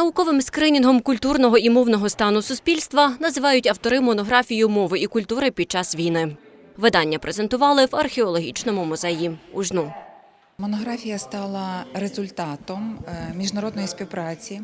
Науковим скринінгом культурного і мовного стану суспільства називають автори монографію мови і культури під час війни. Видання презентували в археологічному музеї у Жну. Монографія стала результатом е, міжнародної співпраці.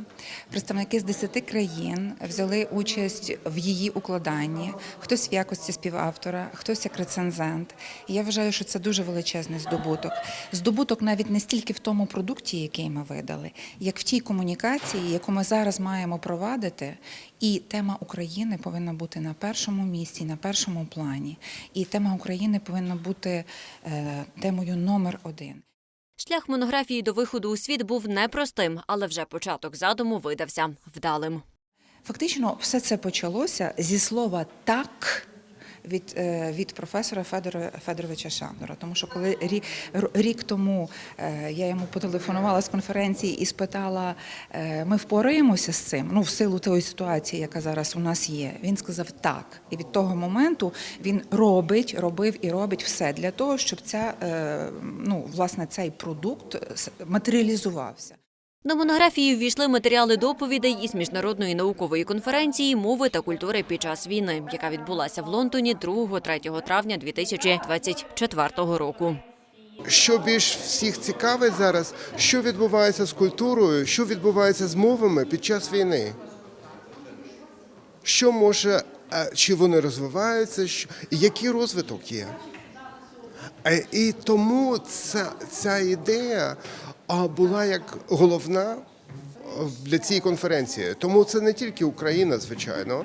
Представники з 10 країн взяли участь в її укладанні. Хтось в якості співавтора, хтось як рецензент. І я вважаю, що це дуже величезний здобуток. Здобуток навіть не стільки в тому продукті, який ми видали, як в тій комунікації, яку ми зараз маємо провадити. І тема України повинна бути на першому місці, на першому плані. І тема України повинна бути е, темою номер один. Шлях монографії до виходу у світ був непростим, але вже початок задуму видався вдалим. Фактично, все це почалося зі слова так. Від, е, від професора Федора Федоровича Шандора, тому що коли рік, рік тому е, я йому потелефонувала з конференції і спитала, е, ми впораємося з цим, ну в силу тої ситуації, яка зараз у нас є. Він сказав так. І від того моменту він робить, робив і робить все для того, щоб ця ну власне цей продукт матеріалізувався. До монографії ввійшли матеріали доповідей із міжнародної наукової конференції мови та культури під час війни, яка відбулася в Лондоні 2-3 травня 2024 року. Що більш всіх цікавить зараз, що відбувається з культурою, що відбувається з мовами під час війни? Що може, е, чи вони розвиваються, що, який розвиток є? Е, І тому ця, ця ідея а, була як головна для цієї конференції. Тому це не тільки Україна, звичайно,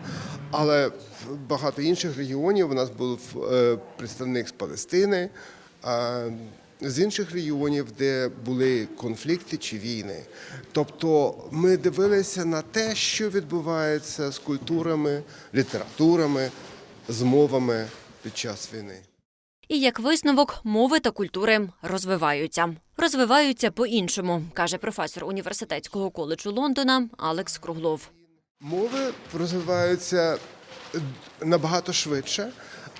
але багато інших регіонів. У нас був е, представник з Палестини, з інших регіонів, де були конфлікти чи війни. Тобто ми дивилися на те, що відбувається з культурами, літературами, з мовами під час війни. І як висновок, мови та культури розвиваються. Розвиваються по-іншому, каже професор університетського коледжу Лондона Алекс Круглов. Мови розвиваються набагато швидше,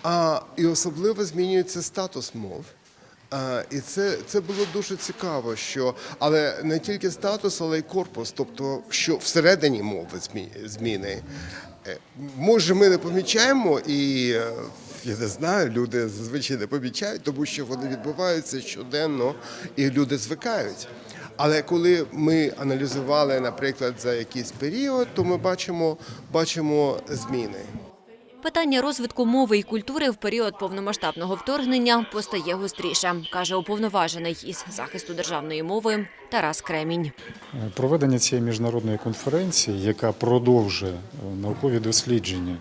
а і особливо змінюється статус мов. А, і це, це було дуже цікаво, що але не тільки статус, але й корпус, тобто що всередині мови змі- зміни. Е, Може, ми не помічаємо, і е, я не знаю, люди зазвичай не помічають, тому що вони відбуваються щоденно, і люди звикають. Але коли ми аналізували, наприклад, за якийсь період, то ми бачимо, бачимо зміни. Питання розвитку мови і культури в період повномасштабного вторгнення постає гостріше, каже уповноважений із захисту державної мови Тарас Кремінь. Проведення цієї міжнародної конференції, яка продовжує е, наукові дослідження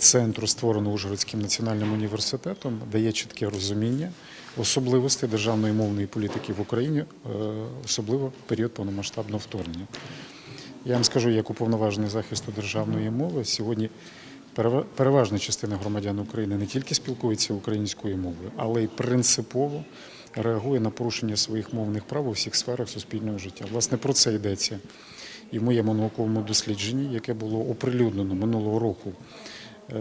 центру, створеного Ужгородським національним університетом, дає чітке розуміння особливостей державної мовної політики в Україні, е, особливо в період повномасштабного вторгнення. Я вам скажу, як уповноважений захисту державної мови, сьогодні переважна частина громадян України не тільки спілкується українською мовою, але й принципово реагує на порушення своїх мовних прав у всіх сферах суспільного життя. Власне, про це йдеться і в моєму науковому дослідженні, яке було оприлюднено минулого року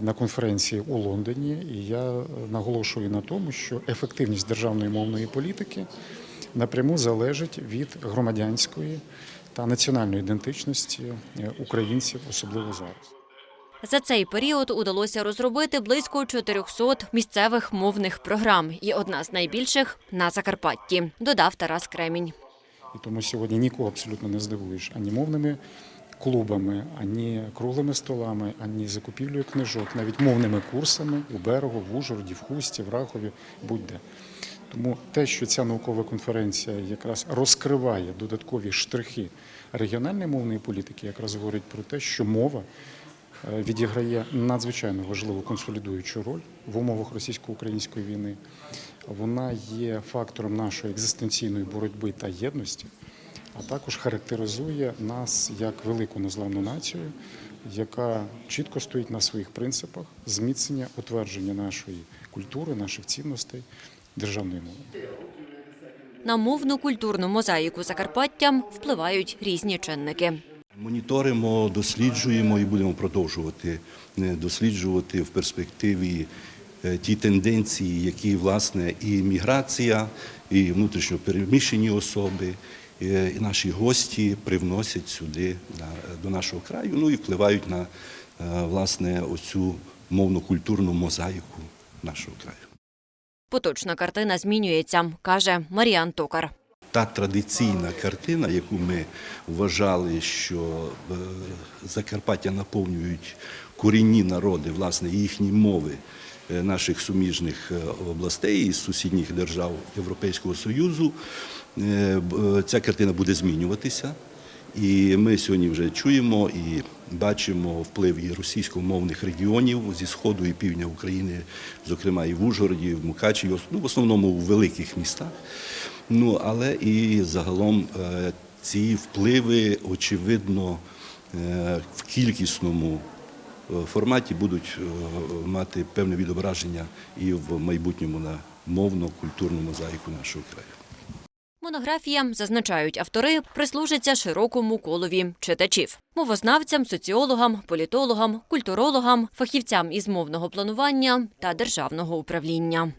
на конференції у Лондоні. І я наголошую на тому, що ефективність державної мовної політики напряму залежить від громадянської та національної ідентичності е, українців, особливо зараз. За цей період удалося розробити близько 400 місцевих мовних програм, і одна з найбільших на Закарпатті, додав Тарас Кремінь. І тому сьогодні нікого абсолютно не здивуєш ані мовними клубами, ані круглими столами, ані закупівлею книжок, навіть мовними курсами у берегу, в Ужгороді, в Хусті, в Рахові, будь-де. Тому те, що ця наукова конференція якраз розкриває додаткові штрихи регіональної мовної політики, якраз говорить про те, що мова е, відіграє надзвичайно важливу консолідуючу роль в умовах російсько-української війни. Вона є фактором нашої екзистенційної боротьби та єдності, а також характеризує нас як велику незламну націю, яка чітко стоїть на своїх принципах зміцнення, утвердження нашої культури, наших цінностей, державної мови. На мовну культурну мозаїку Закарпаття впливають різні чинники. Моніторимо, досліджуємо і будемо продовжувати е, досліджувати в перспективі е, ті тенденції, які власне і міграція, і внутрішньо переміщені особи, і наші гості привносять сюди до нашого краю, ну і впливають на е, власне оцю мовно-культурну мозаїку нашого краю. Поточна картина змінюється, каже Маріан Токар. Та традиційна картина, яку ми вважали, що е, Закарпаття наповнюють корінні народи, власне, їхні мови е, наших суміжних е, областей із сусідніх держав Європейського Союзу, е, е, ця картина буде змінюватися. І ми сьогодні вже чуємо і бачимо вплив і російськомовних регіонів зі сходу і півдня України, зокрема і в Ужгороді, і в Мукачеві, ну, в основному у великих містах. Ну але і загалом е, ці впливи, очевидно, е, в кількісному е, форматі будуть е, мати певне відображення і в майбутньому на мовно-культурну мозаїку нашого краю. Монографія, зазначають автори, прислужиться широкому колові читачів – мовознавцям, соціологам, політологам, культурологам, фахівцям із мовного планування та державного управління.